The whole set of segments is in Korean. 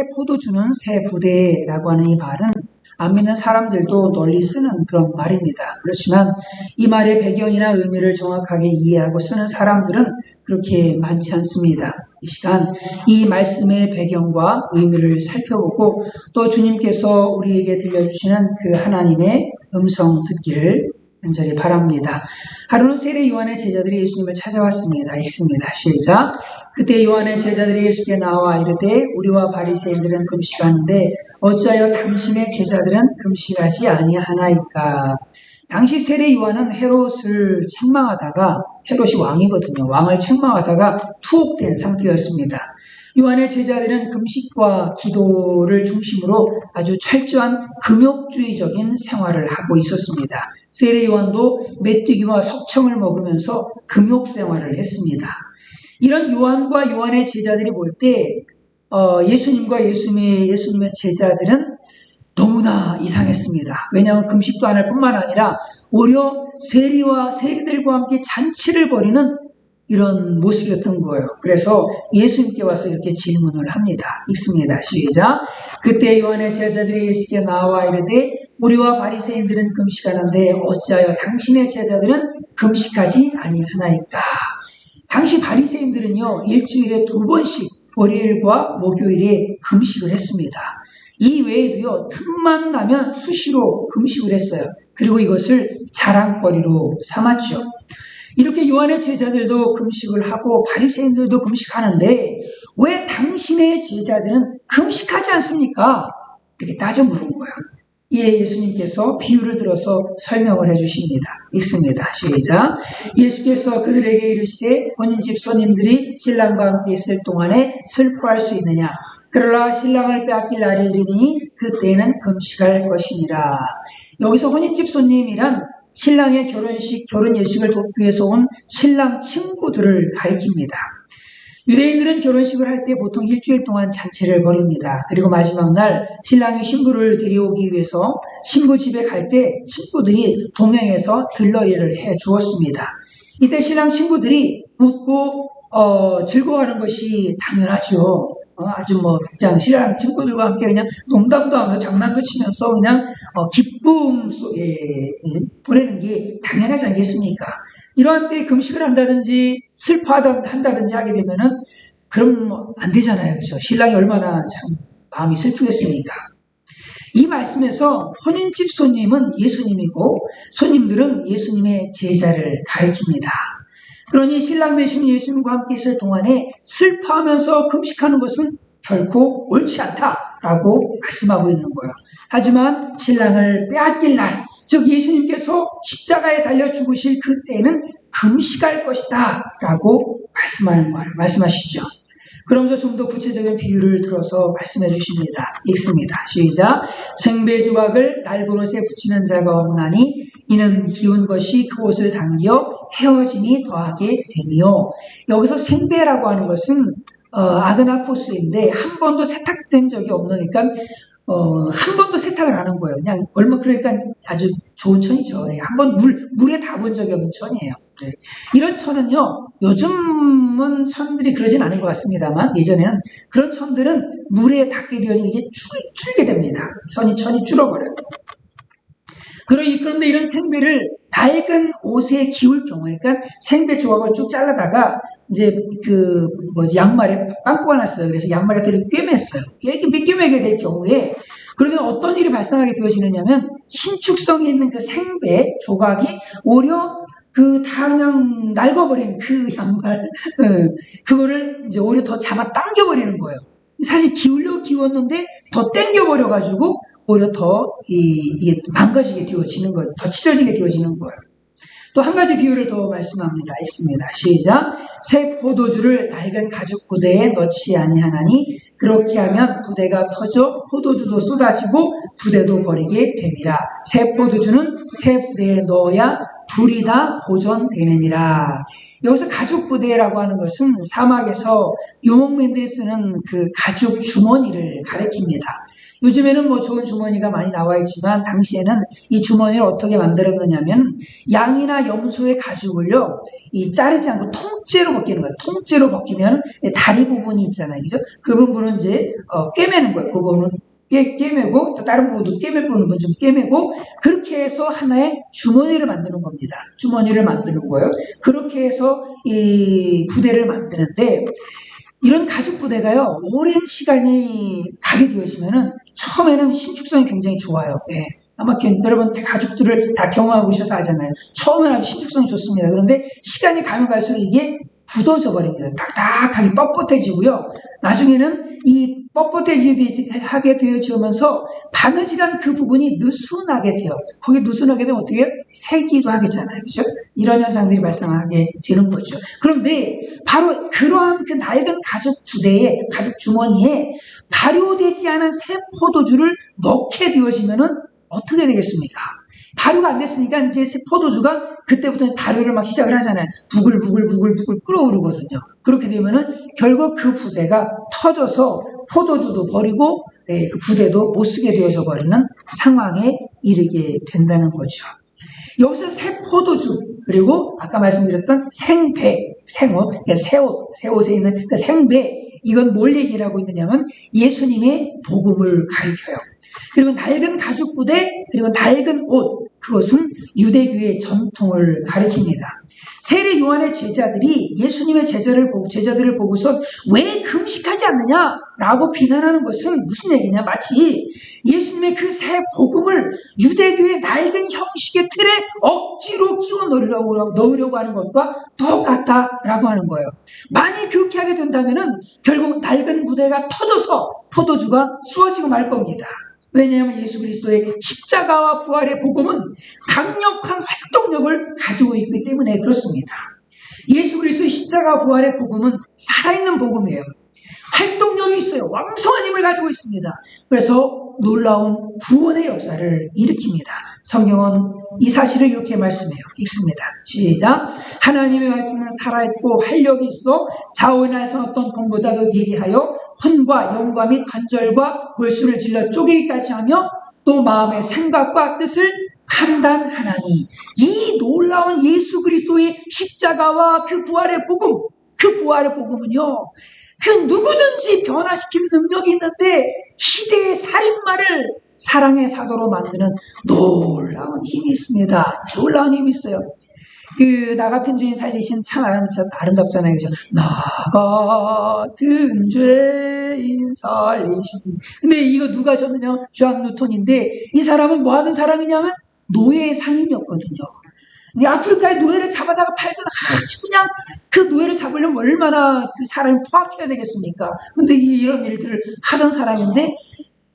새 포도주는 새 부대라고 하는 이 말은 안 믿는 사람들도 널리 쓰는 그런 말입니다. 그렇지만 이 말의 배경이나 의미를 정확하게 이해하고 쓰는 사람들은 그렇게 많지 않습니다. 이 시간 이 말씀의 배경과 의미를 살펴보고 또 주님께서 우리에게 들려주시는 그 하나님의 음성 듣기를 간절히 바랍니다. 하루는 세례 요한의 제자들이 예수님을 찾아왔습니다. 읽습니다. 시작. 그때 요한의 제자들이 예수께 나와 이르되 우리와 바리새인들은 금식하는데 어찌하여 당신의 제자들은 금식하지 아니하나이까? 당시 세례 요한은 헤롯을 책망하다가 헤롯이 왕이거든요. 왕을 책망하다가 투옥된 상태였습니다. 요한의 제자들은 금식과 기도를 중심으로 아주 철저한 금욕주의적인 생활을 하고 있었습니다. 세례 요한도 메뚜기와 석청을 먹으면서 금욕 생활을 했습니다. 이런 요한과 요한의 제자들이 볼때 어, 예수님과 예수님의, 예수님의 제자들은 너무나 이상했습니다. 왜냐하면 금식도 안 할 뿐만 아니라 오히려 세리와 세리들과 함께 잔치를 벌이는 이런 모습이었던 거예요. 그래서 예수님께 와서 이렇게 질문을 합니다. 읽습니다. 시작. 그때 요한의 제자들이 예수께 나와 이르되 우리와 바리새인들은 금식하는데 어찌하여 당신의 제자들은 금식하지 아니하나이까? 당시 바리새인들은요 일주일에 두 번씩 월요일과 목요일에 금식을 했습니다. 이 외에도요 틈만 나면 수시로 금식을 했어요. 그리고 이것을 자랑거리로 삼았죠. 이렇게 요한의 제자들도 금식을 하고 바리새인들도 금식하는데 왜 당신의 제자들은 금식하지 않습니까? 이렇게 따져 물은 거예요. 이에 예수님께서 비유를 들어서 설명을 해주십니다. 읽습니다. 시작. 예수께서 그들에게 이르시되 본인 집 손님들이 신랑과 함께 있을 동안에 슬퍼할 수 있느냐? 그러나 신랑을 빼앗길 날이 이르니 그때는 금식할 것이니라. 여기서 혼인집 손님이란 신랑의 결혼식, 결혼 예식을 돕기 위해서 온 신랑 친구들을 가리킵니다. 유대인들은 결혼식을 할 때 보통 일주일 동안 잔치를 벌입니다. 그리고 마지막 날 신랑이 신부를 데려오기 위해서 신부 집에 갈때 친구들이 동행해서 들러리를 해 주었습니다. 이때 신랑 친구들이 웃고 어, 즐거워하는 것이 당연하죠. 어, 아주 뭐 그냥 신랑 친구들과 함께 그냥 농담도 하면서 장난도 치면서 그냥 어, 기쁨 속에 예, 보내는 게 당연하지 않겠습니까? 이러한 때 금식을 한다든지 슬퍼한다든지 하게 되면은 그럼 안 되잖아요. 그죠? 신랑이 얼마나 참 마음이 슬프겠습니까? 이 말씀에서 혼인집 손님은 예수님이고 손님들은 예수님의 제자를 가리킵니다. 그러니 신랑 되신 예수님과 함께 있을 동안에 슬퍼하면서 금식하는 것은 결코 옳지 않다라고 말씀하고 있는 거예요. 하지만 신랑을 빼앗길 날, 즉 예수님께서 십자가에 달려 죽으실 그 때는 금식할 것이다 라고 말씀하는 거예요. 말씀하시죠. 그러면서 좀 더 구체적인 비유를 들어서 말씀해 주십니다. 읽습니다. 시작. 생배 조각을 낡은 옷에 붙이는 자가 없나니 이는 기운 것이 그 옷을 당겨 헤어짐이 더하게 되며 여기서 생배라고 하는 것은 어, 아그나포스인데 한 번도 세탁된 적이 없는 그러니까 어, 한 번도 세탁을 안 한 거예요. 그냥 얼마 그러니까 아주 좋은 천이죠. 예, 한번 물 물에 닿은 적이 없는 천이에요. 네. 이런 천은요 요즘은 천들이 그러진 않은 것 같습니다만 예전에는 그런 천들은 물에 닿게 되어지면 이게 줄, 줄게 됩니다. 천이 천이 줄어버려요. 그런데 이런 생배를 낡은 옷에 기울 경우에, 그러니까 생배 조각을 쭉 잘라다가 이제 그 뭐 양말에 빵꾸가 났어요. 그래서 양말에 들을 꿰맸어요. 이렇게 꿰매게 될 경우에 그러면 어떤 일이 발생하게 되어지느냐면 신축성이 있는 그 생배 조각이 오히려 그다 그냥 낡아버린 그 양말 그거를 이제 오히려 더 잡아 당겨버리는 거예요. 사실 기울려 기웠는데 더 당겨버려가지고 오히려 더 이, 이게 망가지게 되어지는 거예요. 더 찢어지게 되어지는 거예요. 또 한 가지 비유를 더 말씀합니다. 있습니다. 시작. 새 포도주를 낡은 가죽 부대에 넣지 아니하나니 그렇게 하면 부대가 터져 포도주도 쏟아지고 부대도 버리게 됩니다. 새 포도주는 새 부대에 넣어야 둘이 다 보존되느니라. 여기서 가죽 부대라고 하는 것은 사막에서 유목민들이 쓰는 그 가죽 주머니를 가리킵니다. 요즘에는 뭐 좋은 주머니가 많이 나와 있지만 당시에는 이 주머니를 어떻게 만들었느냐면 양이나 염소의 가죽을요 이 자르지 않고 통째로 벗기는 거예요. 통째로 벗기면 다리 부분이 있잖아요, 그죠? 그 부분은 이제 어, 꿰매는 거예요. 그 부분은 깨, 깨매고 또 다른 부분도 깨맬 부분은 좀 깨매고 그렇게 해서 하나의 주머니를 만드는 겁니다. 주머니를 만드는 거예요. 그렇게 해서 이 부대를 만드는데 이런 가죽 부대가요 오랜 시간이 가게 되어지면은 처음에는 신축성이 굉장히 좋아요. 예. 아마 겨- 여러분 가죽들을 다 경험하고 계셔서 아잖아요. 처음에는 신축성이 좋습니다. 그런데 시간이 가면 갈수록 이게 굳어져 버립니다. 딱딱하게 뻣뻣해지고요. 나중에는 이 뻣뻣해지게 되어지면서 바느질한 그 부분이 느슨하게 돼요. 거기 느슨하게 되면 어떻게 해요? 새기도 하겠잖아요. 그죠? 이런 현상들이 발생하게 되는 거죠. 그런데 바로 그러한 그 낡은 가죽 부대에, 가죽 주머니에 발효되지 않은 새 포도주를 넣게 되어지면은 어떻게 되겠습니까? 발효가 안 됐으니까 이제 새 포도주가 그때부터 발효를 막 시작을 하잖아요. 부글부글 부글부글 끓어오르거든요. 그렇게 되면은 결국 그 부대가 터져서 포도주도 버리고 네, 그 부대도 못 쓰게 되어져 버리는 상황에 이르게 된다는 거죠. 여기서 새 포도주 그리고 아까 말씀드렸던 생배, 생옷, 그러니까 새옷, 새옷에 있는 그 생배 이건 뭘 얘기를 하고 있느냐면 예수님의 복음을 가리켜요. 그리고 낡은 가죽 부대 그리고 낡은 옷 그것은 유대교의 전통을 가리킵니다. 세례 요한의 제자들이 예수님의 제자를 보고 제자들을 보고서 왜 금식하지 않느냐라고 비난하는 것은 무슨 얘기냐? 마치 예수님의 그 새 복음을 유대교의 낡은 형식의 틀에 억지로 끼워 넣으려고, 넣으려고 하는 것과 똑같다라고 하는 거예요. 만약 그렇게 하게 된다면은 결국 낡은 부대가 터져서 포도주가 쏟아지고 말 겁니다. 왜냐하면 예수 그리스도의 십자가와 부활의 복음은 강력한 활동력을 가지고 있기 때문에 그렇습니다. 예수 그리스도의 십자가 부활의 복음은 살아있는 복음이에요. 활동력이 있어요. 왕성한 힘을 가지고 있습니다. 그래서 놀라운 구원의 역사를 일으킵니다. 성경은 이 사실을 이렇게 말씀해요. 읽습니다. 시작. 하나님의 말씀은 살아있고 활력이 있어 자원에서 어떤 것보다도 예리하여 혼과 영과 및 관절과 골수를 질러 쪼개기까지 하며 또 마음의 생각과 뜻을 판단하나니 이 놀라운 예수 그리스도의 십자가와 그 부활의 복음 그 부활의 복음은요 그 누구든지 변화시키는 능력이 있는데 시대의 살인마를 사랑의 사도로 만드는 놀라운 힘이 있습니다. 놀라운 힘이 있어요. 그, 나 같은 죄인 살리신 참 아름, 참 아름답잖아요. 그죠? 나 같은 죄인 살리신. 근데 이거 누가 줬느냐? 주한 뉴턴인데, 이 사람은 뭐 하던 사람이냐면, 노예의 상인이었거든요. 이 아프리카의 노예를 잡아다가 팔던 아주 그냥 그 노예를 잡으려면 얼마나 그 사람이 포악해야 되겠습니까? 근데 이- 이런 일들을 하던 사람인데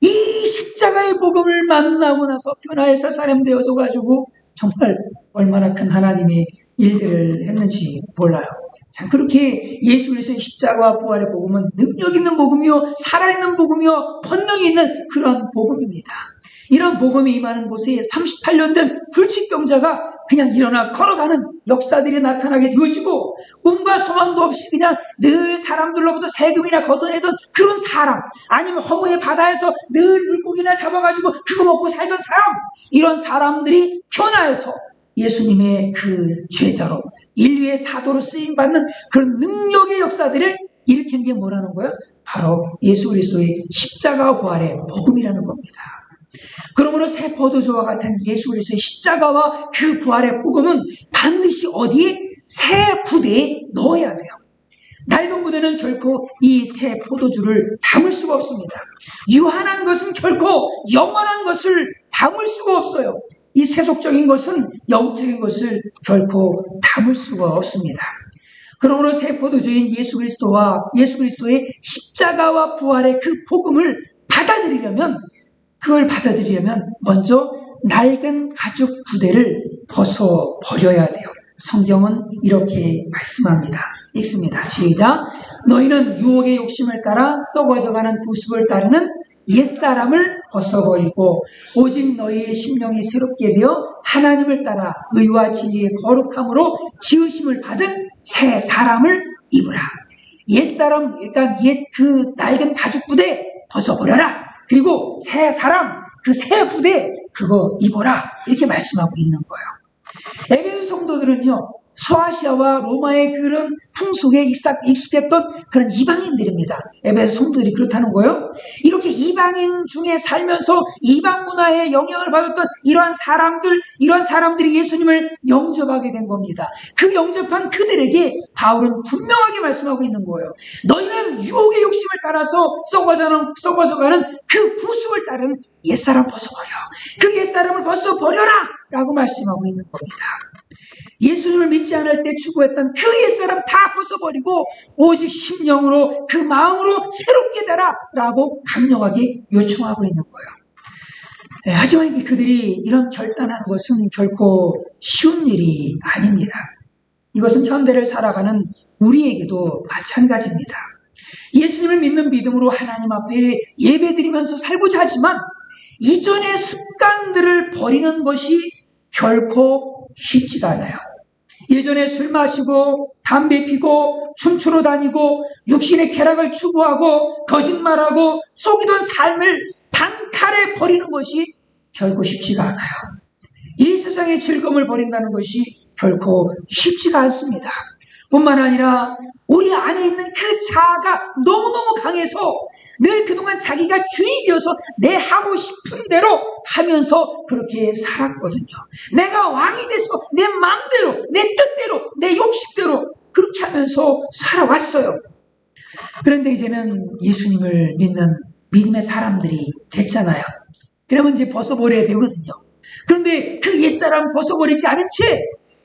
이 십자가의 복음을 만나고 나서 변화해서 사람 되어서 가지고 정말 얼마나 큰 하나님의 일들을 했는지 몰라요. 자, 그렇게 예수 그리스도의 십자가와 부활의 복음은 능력 있는 복음이요, 살아있는 복음이요, 권능이 있는 그런 복음입니다. 이런 복음이 임하는 곳에 38년 된 불치병자가 그냥 일어나 걸어가는 역사들이 나타나게 되어지고 꿈과 소망도 없이 그냥 늘 사람들로부터 세금이나 걷어내던 그런 사람 아니면 허무의 바다에서 늘 물고기나 잡아가지고 그거 먹고 살던 사람 이런 사람들이 변화해서 예수님의 그 제자로 인류의 사도로 쓰임받는 그런 능력의 역사들을 일으킨 게 뭐라는 거예요? 바로 예수 그리스도의 십자가 부활의 복음이라는 겁니다. 그러므로 새 포도주와 같은 예수 그리스도의 십자가와 그 부활의 복음은 반드시 어디에 새 부대에 넣어야 돼요. 낡은 부대는 결코 이 새 포도주를 담을 수가 없습니다. 유한한 것은 결코 영원한 것을 담을 수가 없어요. 이 세속적인 것은 영적인 것을 결코 담을 수가 없습니다. 그러므로 새 포도주인 예수 그리스도와 예수 그리스도의 십자가와 부활의 그 복음을 받아들이려면 그걸 받아들이려면 먼저 낡은 가죽 부대를 벗어 버려야 돼요. 성경은 이렇게 말씀합니다. 읽습니다. 시작. 너희는 유혹의 욕심을 따라 썩어져가는 부습을 따르는 옛사람을 벗어버리고 오직 너희의 심령이 새롭게 되어 하나님을 따라 의와 진리의 거룩함으로 지으심을 받은 새 사람을 입으라. 옛사람, 그러니까 옛 그 낡은 가죽 부대 벗어버려라. 그리고 새 사람, 그 새 부대, 그거 입어라. 이렇게 말씀하고 있는 거예요. 에베소 성도들은요, 소아시아와 로마의 그런 풍속에 익숙- 익숙했던 그런 이방인들입니다. 에베소 성도들이 그렇다는 거예요. 이렇게 이방인 중에 살면서 이방 문화에 영향을 받았던 이러한 사람들, 이러한 사람들이 예수님을 영접하게 된 겁니다. 그 영접한 그들에게 바울은 분명하게 말씀하고 있는 거예요. 너희는 유혹의 욕심을 따라서 썩어서 가는 그 부수를 따르는 옛사람 벗어버려. 그 옛사람을 벗어버려라! 라고 말씀하고 있는 겁니다. 예수님을 믿지 않을 때 추구했던 그 옛사람 다 벗어버리고 오직 심령으로 그 마음으로 새롭게 되라 라고 강력하게 요청하고 있는 거예요. 예, 하지만 그들이 이런 결단하는 것은 결코 쉬운 일이 아닙니다. 이것은 현대를 살아가는 우리에게도 마찬가지입니다. 예수님을 믿는 믿음으로 하나님 앞에 예배드리면서 살고자 하지만 이전의 습관들을 버리는 것이 결코 쉽지가 않아요. 예전에 술 마시고 담배 피고 춤추러 다니고 육신의 쾌락을 추구하고 거짓말하고 속이던 삶을 단칼에 버리는 것이 결코 쉽지가 않아요. 이 세상의 즐거움을 버린다는 것이 결코 쉽지가 않습니다. 뿐만 아니라 우리 안에 있는 그 자아가 너무너무 강해서 늘 그동안 자기가 주인이어서 내 하고 싶은 대로 하면서 그렇게 살았거든요. 내가 왕이 돼서 내 마음대로, 내 뜻대로, 내 욕심대로 그렇게 하면서 살아왔어요. 그런데 이제는 예수님을 믿는 믿음의 사람들이 됐잖아요. 그러면 이제 벗어버려야 되거든요. 그런데 그 옛사람 벗어버리지 않은 채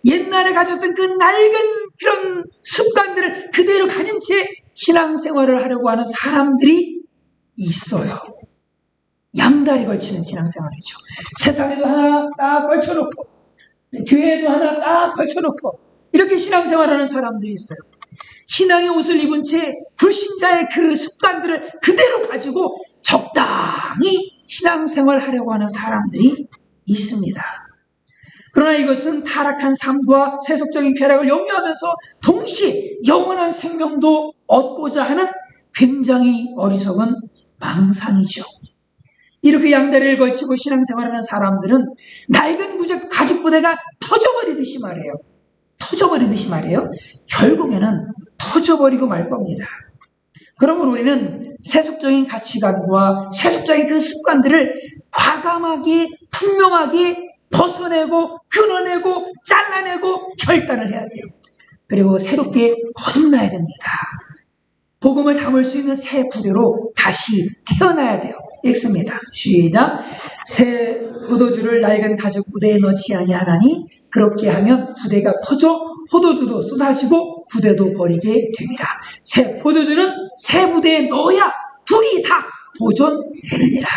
옛날에 가졌던 그 낡은 그런 습관들을 그대로 가진 채 신앙생활을 하려고 하는 사람들이 있어요. 양다리 걸치는 신앙생활이죠. 세상에도 하나 딱 걸쳐놓고 교회에도 하나 딱 걸쳐놓고 이렇게 신앙생활하는 사람들이 있어요. 신앙의 옷을 입은 채 불신자의 그 습관들을 그대로 가지고 적당히 신앙생활 하려고 하는 사람들이 있습니다. 그러나 이것은 타락한 삶과 세속적인 쾌락을 영위하면서 동시에 영원한 생명도 얻고자 하는 굉장히 어리석은 망상이죠. 이렇게 양다리를 걸치고 신앙생활하는 사람들은 낡은 구적 가죽 부대가 터져버리듯이 말해요. 터져버리듯이 말해요. 결국에는 터져버리고 말 겁니다. 그러므로 우리는 세속적인 가치관과 세속적인 그 습관들을 과감하게 분명하게 벗어내고 끊어내고 잘라내고 결단을 해야 돼요. 그리고 새롭게 거듭나야 됩니다. 복음을 담을 수 있는 새 부대로 다시 태어나야 돼요. 읽습니다. 시작. 새 포도주를 낡은 가죽 부대에 넣지 아니하나니 그렇게 하면 부대가 터져 포도주도 쏟아지고 부대도 버리게 됩니다. 새 포도주는 새 부대에 넣어야 둘이 다 보존되느니라.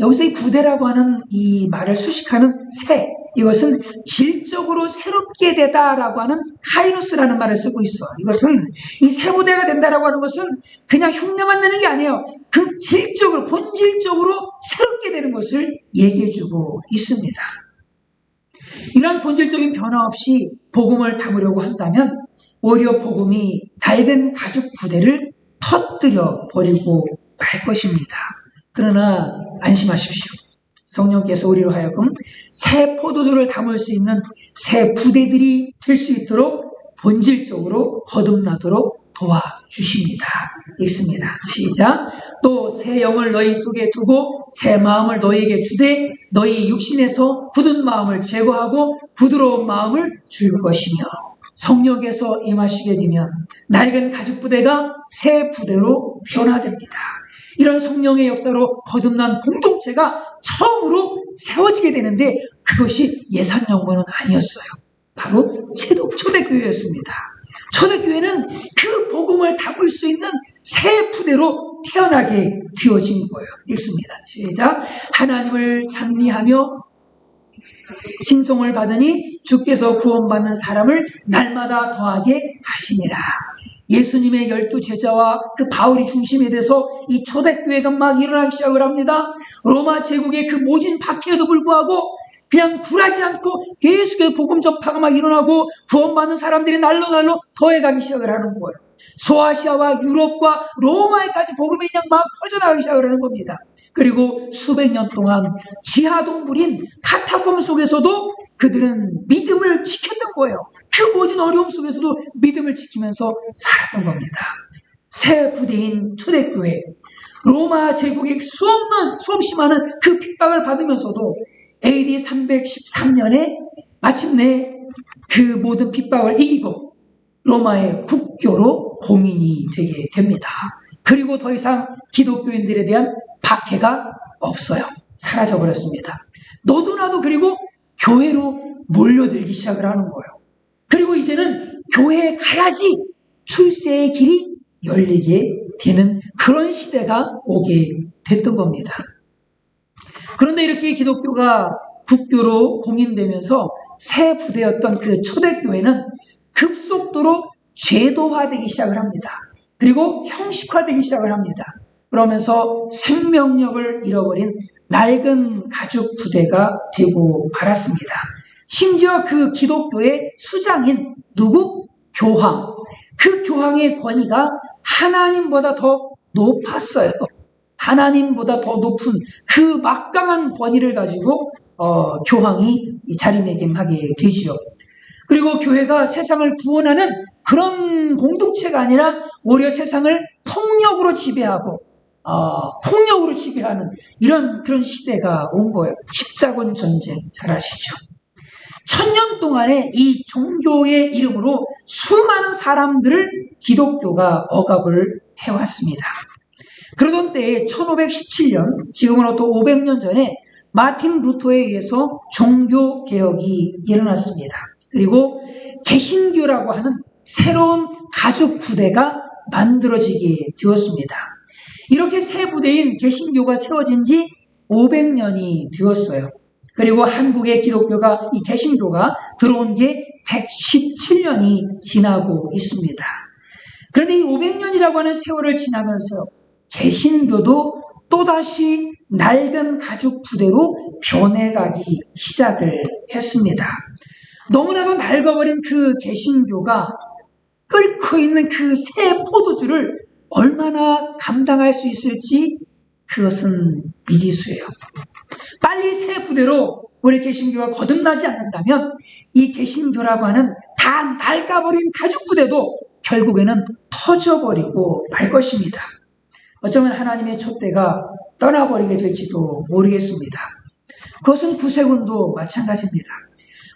여기서 이 부대라고 하는 이 말을 수식하는 새, 이것은 질적으로 새롭게 되다라고 하는 카이노스라는 말을 쓰고 있어. 이것은 이새 부대가 된다라고 하는 것은 그냥 흉내만 내는 게 아니에요. 그 질적으로, 본질적으로 새롭게 되는 것을 얘기해주고 있습니다. 이런 본질적인 변화 없이 복음을 담으려고 한다면 오히려 복음이 낡은 가죽 부대를 터뜨려 버리고 말 것입니다. 그러나 안심하십시오. 성령께서 우리로 하여금 새 포도주를 담을 수 있는 새 부대들이 될 수 있도록 본질적으로 거듭나도록 도와주십니다. 읽습니다. 시작. 또 새 영을 너희 속에 두고 새 마음을 너희에게 주되 너희 육신에서 굳은 마음을 제거하고 부드러운 마음을 줄 것이며 성령께서 임하시게 되면 낡은 가죽 부대가 새 부대로 변화됩니다. 이런 성령의 역사로 거듭난 공동체가 처음으로 세워지게 되는데 그것이 예산 연구는 아니었어요. 바로 초대교회였습니다. 초대교회는 그 복음을 담을 수 있는 새 부대로 태어나게 되어진 거예요. 읽습니다. 시작. 하나님을 찬미하며 칭송을 받으니 주께서 구원받는 사람을 날마다 더하게 하시니라. 예수님의 열두 제자와 그 바울이 중심이 돼서 이 초대교회가 막 일어나기 시작을 합니다. 로마 제국의 그 모진 박해에도 불구하고 그냥 굴하지 않고 계속해서 복음 전파가 막 일어나고 구원받는 사람들이 날로 날로 더해가기 시작을 하는 거예요. 소아시아와 유럽과 로마에까지 복음이 그냥 막 퍼져나가기 시작을 하는 겁니다. 그리고 수백 년 동안 지하 동굴인 카타콤 속에서도 그들은 믿음을 지켰던 거예요. 그 모든 어려움 속에서도 믿음을 지키면서 살았던 겁니다. 새 부대인 초대교회, 로마 제국의 수없는, 수없이 많은 그 핍박을 받으면서도 AD 313년에 마침내 그 모든 핍박을 이기고 로마의 국교로 공인이 되게 됩니다. 그리고 더 이상 기독교인들에 대한 박해가 없어요. 사라져버렸습니다. 너도 나도 그리고 교회로 몰려들기 시작을 하는 거예요. 교회에 가야지 출세의 길이 열리게 되는 그런 시대가 오게 됐던 겁니다. 그런데 이렇게 기독교가 국교로 공인되면서 새 부대였던 그 초대교회는 급속도로 제도화되기 시작을 합니다. 그리고 형식화되기 시작을 합니다. 그러면서 생명력을 잃어버린 낡은 가죽 부대가 되고 말았습니다. 심지어 그 기독교의 수장인 누구? 교황. 그 교황의 권위가 하나님보다 더 높았어요. 하나님보다 더 높은 그 막강한 권위를 가지고 어, 교황이 자리매김하게 되지요. 그리고 교회가 세상을 구원하는 그런 공동체가 아니라 오히려 세상을 폭력으로 지배하고 어, 폭력으로 지배하는 이런 그런 시대가 온 거예요. 십자군 전쟁 잘 아시죠? 천년 동안에 이 종교의 이름으로 수많은 사람들을 기독교가 억압을 해왔습니다. 그러던 때에 1517년, 지금으로부터 500년 전에 마틴 루터에 의해서 종교 개혁이 일어났습니다. 그리고 개신교라고 하는 새로운 가족 부대가 만들어지게 되었습니다. 이렇게 새 부대인 개신교가 세워진 지 500년이 되었어요. 그리고 한국의 기독교가 이 개신교가 들어온 게 117년이 지나고 있습니다. 그런데 이 500년이라고 하는 세월을 지나면서 개신교도 또다시 낡은 가죽 부대로 변해가기 시작을 했습니다. 너무나도 낡아버린 그 개신교가 끓고 있는 그 새 포도주를 얼마나 감당할 수 있을지 그것은 미지수예요. 빨리 새 부대로 우리 개신교가 거듭나지 않는다면 이 개신교라고 하는 다 낡아버린 가죽 부대도 결국에는 터져버리고 말 것입니다. 어쩌면 하나님의 촛대가 떠나버리게 될지도 모르겠습니다. 그것은 구세군도 마찬가지입니다.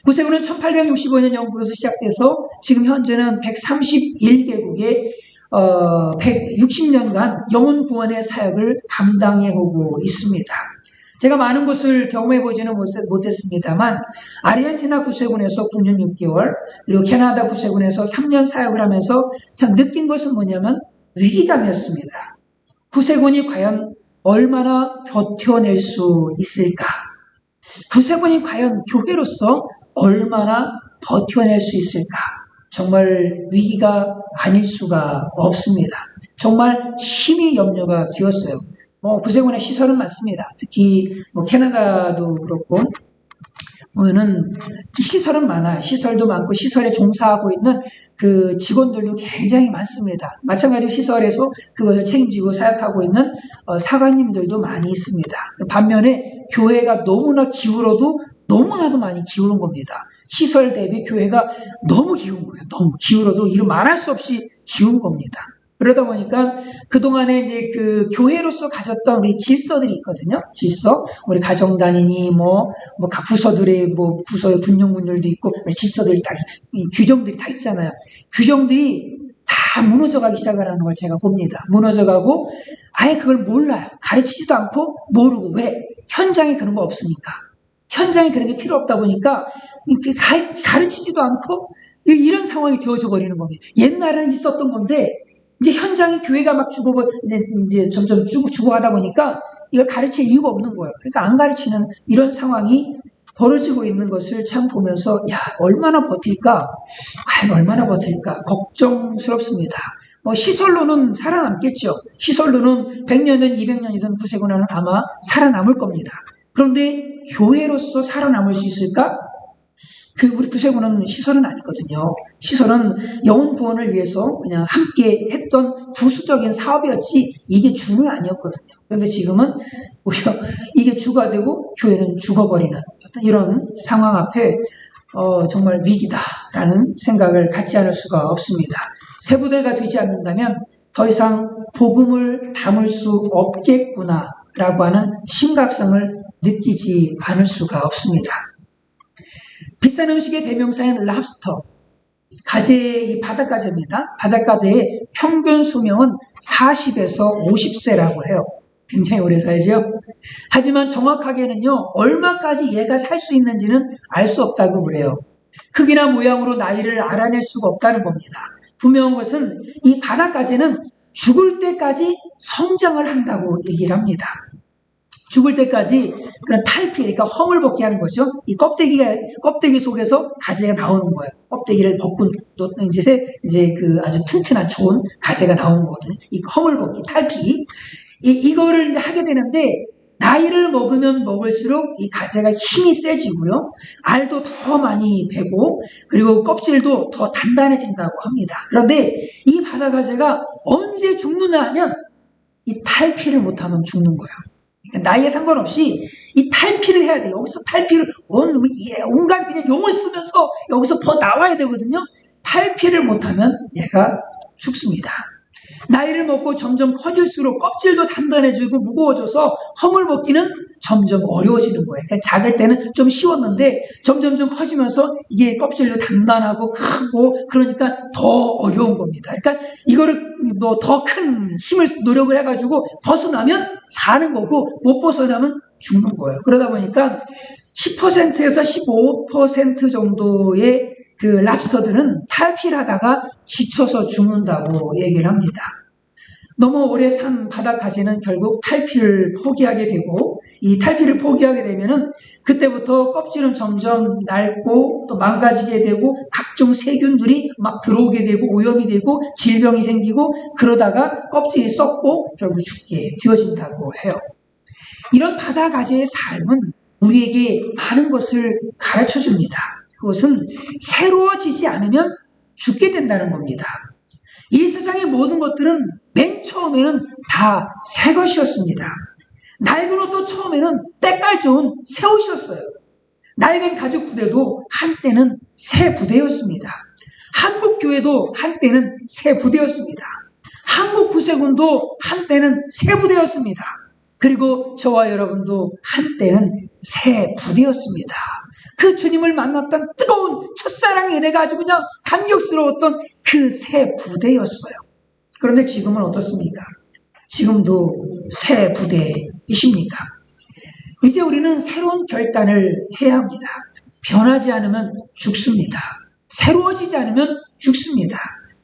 구세군은 1865년 영국에서 시작돼서 지금 현재는 131개국의 어, 160년간 영혼 구원의 사역을 감당해 오고 있습니다. 제가 많은 곳을 경험해 보지는 못했습니다만 아르헨티나 구세군에서 9년 6개월 그리고 캐나다 구세군에서 3년 사역을 하면서 참 느낀 것은 뭐냐면 위기감이었습니다. 구세군이 과연 얼마나 버텨낼 수 있을까? 구세군이 과연 교회로서 얼마나 버텨낼 수 있을까? 정말 위기가 아닐 수가 없습니다. 정말 심히 염려가 되었어요. 뭐 구세군의 시설은 많습니다. 특히 뭐 캐나다도 그렇고 보면은 시설은 많아요. 시설도 많고 시설에 종사하고 있는 그 직원들도 굉장히 많습니다. 마찬가지 시설에서 그것을 책임지고 사역하고 있는 어, 사관님들도 많이 있습니다. 반면에 교회가 너무나 기울어도 너무나도 많이 기울은 겁니다. 시설 대비 교회가 너무 기운 거예요. 너무 기울어도 이루 말할 수 없이 기운 겁니다. 그러다 보니까 그동안에 이제 그 교회로서 가졌던 우리 질서들이 있거든요. 질서. 우리 가정단이니 뭐, 뭐 각 부서들의 뭐 부서의 군용군들도 있고 질서들이 다, 규정들이 다 있잖아요. 규정들이 다 무너져 가기 시작을 하는 걸 제가 봅니다. 무너져 가고 아예 그걸 몰라요. 가르치지도 않고 모르고 왜? 현장에 그런 거 없으니까. 현장에 그런 게 필요 없다 보니까 가르치지도 않고 이런 상황이 되어져 버리는 겁니다. 옛날에는 있었던 건데 이제 현장에 교회가 막 죽어, 이제, 이제 점점 죽어, 죽어가다 보니까 이걸 가르칠 이유가 없는 거예요. 그러니까 안 가르치는 이런 상황이 벌어지고 있는 것을 참 보면서, 야, 얼마나 버틸까? 과연 얼마나 버틸까? 걱정스럽습니다. 뭐 시설로는 살아남겠죠. 시설로는 100년이든 200년이든 구세군화는 아마 살아남을 겁니다. 그런데 교회로서 살아남을 수 있을까? 그 우리 구세군은 시설은 아니거든요. 시설은 영혼 구원을 위해서 그냥 함께 했던 부수적인 사업이었지 이게 주는 아니었거든요. 그런데 지금은 오히려 이게 주가 되고 교회는 죽어버리는 어떤 이런 상황 앞에 어, 정말 위기다라는 생각을 갖지 않을 수가 없습니다. 새 부대가 되지 않는다면 더 이상 복음을 담을 수 없겠구나라고 하는 심각성을 느끼지 않을 수가 없습니다. 비싼 음식의 대명사인 랍스터, 가재의 이 바닷가재입니다. 바닷가재의 평균 수명은 40에서 50세라고 해요. 굉장히 오래 살죠. 하지만 정확하게는요, 얼마까지 얘가 살 수 있는지는 알 수 없다고 그래요. 크기나 모양으로 나이를 알아낼 수가 없다는 겁니다. 분명한 것은 이 바닷가재는 죽을 때까지 성장을 한다고 얘기를 합니다. 죽을 때까지 그런 탈피, 그러니까 험을 벗게 하는 거죠. 이 껍데기가, 껍데기 속에서 가재가 나오는 거예요. 껍데기를 벗고 또 이제, 새- 이제 그 아주 튼튼한 좋은 가재가 나오는 거거든요. 이 험을 벗기, 탈피. 이, 이거를 이제 하게 되는데, 나이를 먹으면 먹을수록 이 가재가 힘이 세지고요. 알도 더 많이 배고, 그리고 껍질도 더 단단해진다고 합니다. 그런데 이 바다 가재가 언제 죽느냐 하면 이 탈피를 못하면 죽는 거예요. 나이에 상관없이 이 탈피를 해야 돼요. 여기서 탈피를 온, 예, 온갖 그냥 용을 쓰면서 여기서 더 나와야 되거든요. 탈피를 못하면 얘가 죽습니다. 나이를 먹고 점점 커질수록 껍질도 단단해지고 무거워져서 허물 먹기는 점점 어려워지는 거예요. 그러니까 작을 때는 좀 쉬웠는데 점점 좀 커지면서 이게 껍질도 단단하고 크고 그러니까 더 어려운 겁니다. 그러니까 이거를 뭐 더 큰 힘을 쓰- 노력을 해가지고 벗어나면 사는 거고 못 벗어나면 죽는 거예요. 그러다 보니까 10%에서 15% 정도의 그 랍스터들은 탈피를 하다가 지쳐서 죽는다고 얘기를 합니다. 너무 오래 산 바닷가재는 결국 탈피를 포기하게 되고 이 탈피를 포기하게 되면은 그때부터 껍질은 점점 낡고 또 망가지게 되고 각종 세균들이 막 들어오게 되고 오염이 되고 질병이 생기고 그러다가 껍질이 썩고 결국 죽게 되어진다고 해요. 이런 바다가재의 삶은 우리에게 많은 것을 가르쳐 줍니다. 그것은 새로워지지 않으면 죽게 된다는 겁니다. 이 세상의 모든 것들은 맨 처음에는 다 새 것이었습니다. 낡은 옷도 처음에는 때깔 좋은 새 옷이었어요. 낡은 가죽 부대도 한때는 새 부대였습니다. 한국 교회도 한때는 새 부대였습니다. 한국 구세군도 한때는 새 부대였습니다. 그리고 저와 여러분도 한때는 새 부대였습니다. 그 주님을 만났던 뜨거운 은혜가 아주 그냥 감격스러웠던 그 새 부대였어요. 그런데 지금은 어떻습니까? 지금도 새 부대이십니까? 이제 우리는 새로운 결단을 해야 합니다. 변하지 않으면 죽습니다. 새로워지지 않으면 죽습니다.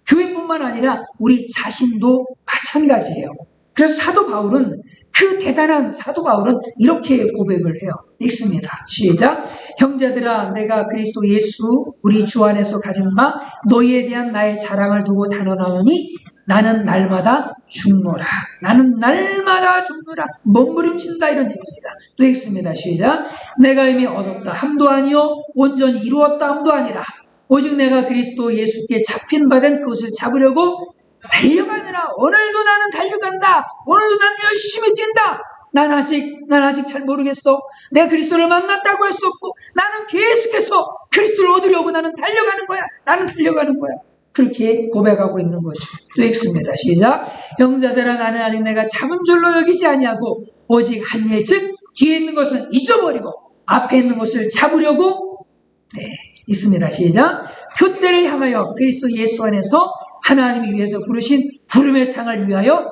교회뿐만 아니라 우리 자신도 마찬가지예요. 그래서 사도 바울은 그 대단한 사도 바울은 이렇게 고백을 해요. 읽습니다. 시작. 형제들아, 내가 그리스도 예수 우리 주 안에서 가진 바 너희에 대한 나의 자랑을 두고 단언하노니 나는 날마다 죽노라. 나는 날마다 죽노라. 몸부림친다 이런 얘기입니다. 또 읽습니다. 시작. 내가 이미 얻었다 함도 아니요 온전히 이루었다 함도 아니라 오직 내가 그리스도 예수께 잡힌 바 된 그것을 잡으려고 달려가느라 오늘도 나는 달려간다. 오늘도 나는 열심히 뛴다. 난 아직 난 아직 잘 모르겠어. 내가 그리스도를 만났다고 할 수 없고 나는 계속해서 그리스도를 얻으려고 나는 달려가는 거야. 나는 달려가는 거야. 그렇게 고백하고 있는 거죠. 또 읽습니다. 시작. 형제들아 나는 아직 내가 잡은 줄로 여기지 아니하고 오직 한 일 즉 뒤에 있는 것은 잊어버리고 앞에 있는 것을 잡으려고 네, 있습니다. 시작. 표대를 향하여 그리스도 예수 안에서 하나님이 위해서 부르신 부름의 상을 위하여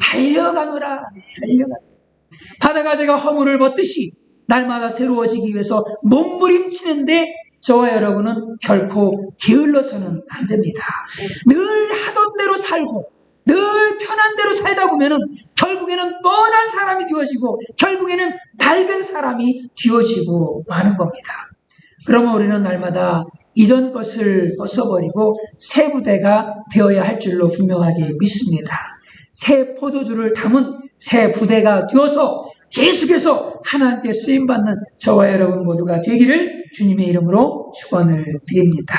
달려가노라. 달려가. 바다가재가 허물을 벗듯이 날마다 새로워지기 위해서 몸부림치는데 저와 여러분은 결코 게을러서는 안 됩니다. 늘 하던 대로 살고 늘 편한 대로 살다 보면은 결국에는 뻔한 사람이 되어지고 결국에는 낡은 사람이 되어지고 마는 겁니다. 그러면 우리는 날마다 이전 것을 벗어버리고 새 부대가 되어야 할 줄로 분명하게 믿습니다. 새 포도주를 담은 새 부대가 되어서 계속해서 하나님께 쓰임받는 저와 여러분 모두가 되기를 주님의 이름으로 축원을 드립니다.